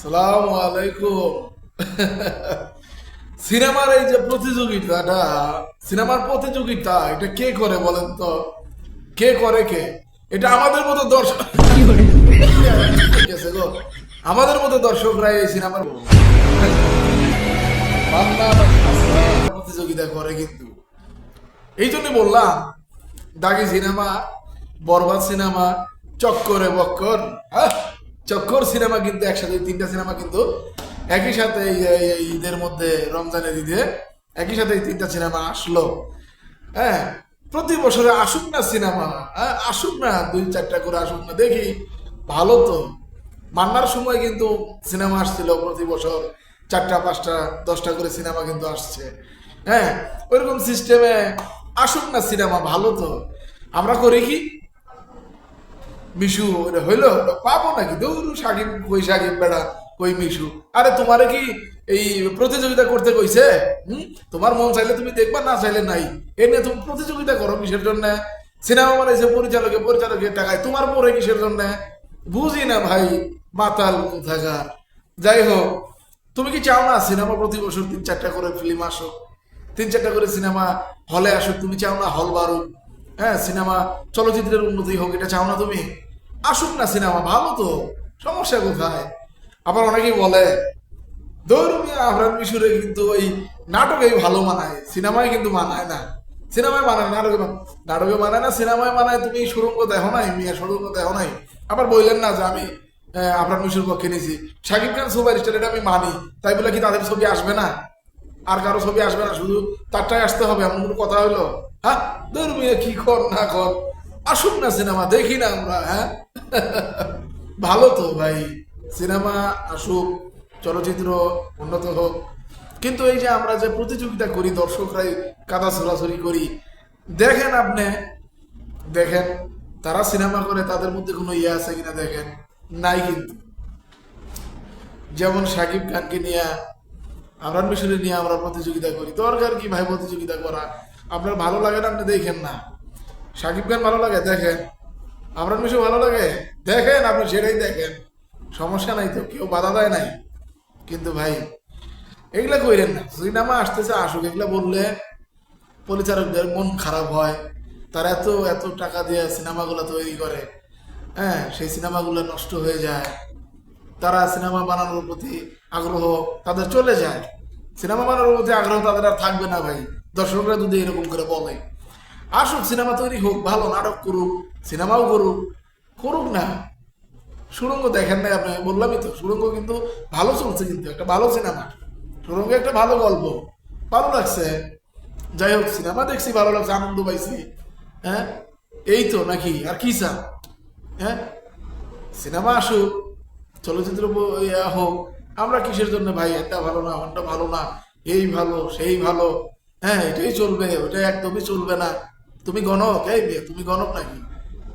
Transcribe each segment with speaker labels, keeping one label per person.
Speaker 1: সালাম আলাইকুম। সিনেমার এই যে প্রতিযোগিতাটা সিনেমার প্রতিযোগিতা এটা কে করে বলেন তো? কে করে কে? এটা আমাদের মতো দর্শক আমাদের মতো দর্শকরা এই সিনেমার বাংলা প্রতিযোগিতা করে কিন্তু। এই জন্য বললাম দাগি সিনেমা বরবাদ সিনেমা চক্করে বক্কর হ্যাঁ? চক্কর সিনেমা কিন্তু একসাথে, তিনটা সিনেমা কিন্তু একই সাথে ঈদের মধ্যে, রমজানের ঈদে একই সাথে এই তিনটা সিনেমা আসলো। হ্যাঁ প্রতি বছরে আসুক না সিনেমা হ্যাঁ আসুক না, দুই চারটা করে আসুক না, দেখি, ভালো তো। মান্নার সময় কিন্তু সিনেমা আসছিল প্রতি বছর, চারটা, পাঁচটা, দশটা করে সিনেমা কিন্তু আসছে। হ্যাঁ ওইরকম সিস্টেমে আসুক না সিনেমা, ভালো তো। আমরা করি কি? মিশু হইল? পাবো নাকি? দৌড়ু, সাকিব কই সাকিব বেড়া, কই মিশু। আরে তোমারে কি এই প্রতিযোগিতা করতে কইছে? হুম? তোমার মন চাইলে তুমি দেখবা, না চাইলে নাই। এ নিয়ে তুমি প্রতিযোগিতা করো কিসের জন্য? সিনেমা বানাইছে, পরিচালকে পরিচালকের টাকায়। তোমার পরে কিসের জন্য? বুঝি না ভাই, মাতাল কোথাকার। যাই হোক, তুমি কি চাও না সিনেমা প্রতি বছর তিন চারটা করে ফিল্ম আসো তিন চারটা করে সিনেমা হলে আসো তুমি চাও না হল বারুক হ্যাঁ সিনেমা চলচ্চিত্রের উন্নতি হোক, এটা চাও না তুমি? আসুক না সিনেমা, ভালো তো, সমস্যা কোথায়? আবার অনেকেই বলে দৌড়মি আহরান মিশুরে কিন্তু ওই নাটকেই ভালো মানায়, সিনেমায় কিন্তু মানায় না। সিনেমায় মানায়, নাটকে নাটকে মানায় না, সিনেমায় মানায়, তুমি সুরঙ্গ দেখো নাই, মিয়া, সুরঙ্গ দেখো নাই। আবার বললেন না যে আমি আহরান মিশুর পক্ষে নিয়েছি। শাকিব খান সুপার স্টার এটা আমি মানি, তাই বলে কি তাদের ছবি আসবে না? আর কারও ছবি আসবে না, শুধু তারটাই আসতে হবে, এমন কোনো কথা হইল? হ্যাঁ? ধর্মীয় কি কর না কর। আসুক না সিনেমা, দেখি না আমরা হ্যাঁ? ভালো তো ভাই, সিনেমা আসুক, চলচ্চিত্র উন্নত হোক। কিন্তু এই যে আমরা যে প্রতিযোগিতা করি দর্শকরাই কাদা ছোড়াছড়ি করি, দেখেন আপনি, দেখেন, তারা সিনেমা করে, তাদের মধ্যে কোনো ইয়ে আছে কিনা দেখেন, নাই কিন্তু। যেমন সাকিব খানকে নিয়ে আমরান মিশরে নিয়ে আমরা প্রতিযোগিতা করি, দরকার কি ভাই প্রতিযোগিতা করা? আপনার ভালো লাগে না, আপনি দেখেন না। সাকিব খান ভালো লাগে? দেখেন। আমরান মিশু ভালো লাগে? দেখেন আপনি সেটাই দেখেন। সমস্যা নাই তো, কেউ বাধা দেয় নাই। কিন্তু ভাই, এগুলা কইরেন না। সিনেমা আসতেছে, আসুক, এগুলা বললে পরিচালকদের মন খারাপ হয়। তারা এত এত টাকা দিয়ে সিনেমাগুলো তৈরি করে। হ্যাঁ সেই সিনেমাগুলো নষ্ট হয়ে যায়। তারা সিনেমা বানানোর প্রতি আগ্রহ তাদের চলে যায়। সিনেমা বানানোর প্রতি আগ্রহ তাদের আর থাকবে না ভাই। দর্শকরা যদি এরকম করে বলে। আসুক, সিনেমা তৈরি হোক, ভালো নাটক করুক, সিনেমাও করুক করুক না। সুরঙ্গ দেখেন নাই আপনি বললামই তো, সুরঙ্গ কিন্তু ভালো চলছে কিন্তু, একটা ভালো সিনেমা। সুরঙ্গ একটা ভালো গল্প, ভালো লাগছে। যাই হোক, সিনেমা দেখছি, ভালো লাগছে, আনন্দ পাইছি। হ্যাঁ? এই তো নাকি, আর কি চান? হ্যাঁ? সিনেমা আসুক, চলচ্চিত্র হোক, আমরা কিসের জন্য ভাই, এটা ভালো না ওটা ভালো না, এই ভালো, সেই ভালো। হ্যাঁ এটাই চলবে, ওটা একদমই চলবে না। তুমি গণক, এই মেয়ে, তুমি গণক নাকি?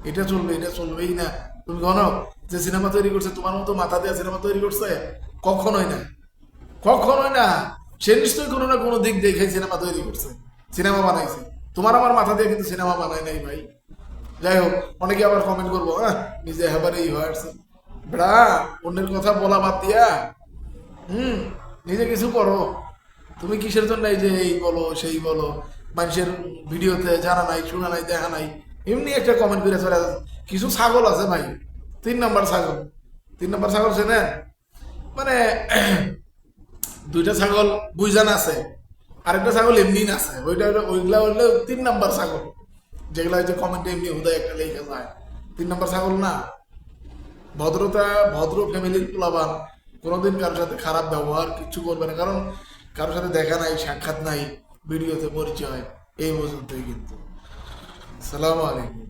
Speaker 1: এটা চলবে, এটা চলবেই না। তুমি গণক, যে সিনেমা তৈরি করছে, তোমার মতো মাথা দেওয়া সিনেমা তৈরি করছে, কখনোই না। কখনোই না। সে নিশ্চয়ই কোনো না কোনো দিক দেখে সিনেমা তৈরি করছে, সিনেমা বানাইছে। তোমার আমার মাথা দিয়ে কিন্তু সিনেমা বানায় নাই ভাই। যাই হোক অনেকে আবার কমেন্ট করব হ্যাঁ নিজে হেবার এই হয়েছে বেড়া অন্যের কথা বলা বাদ দিয়া, হুম, নিজে কিছু করো। তুমি কিসের জন্য এই যে এই বলো, সেই বলো মানুষের ভিডিওতে জানা নাই, শোনা নাই, দেখা নাই, এমনি একটা কমেন্ট করে চলে। কিছু ছাগল আছে ভাই, তিন নাম্বার ছাগল। তিন নাম্বার ছাগল চেনেন মানে দুইটা ছাগল বুইজান আছে, আরেকটা ছাগল এমনি আছে। ওইটা ওইগুলা হলো তিন নাম্বার ছাগল। যেগুলা হচ্ছে কমেন্টে এমনি হুদায় একটা লেখা যায়। তিন নাম্বার ছাগল না। ভদ্রতা, ভদ্র ফ্যামিলির প্লাবান কোনোদিন কারোর সাথে খারাপ ব্যবহার কিচ্ছু করবে না। কারণ কারোর সাথে দেখা নাই, সাক্ষাৎ নাই। ভিডিওতে পরিচয় এই পর্যন্তই কিন্তু। সালাম আলাইকুম।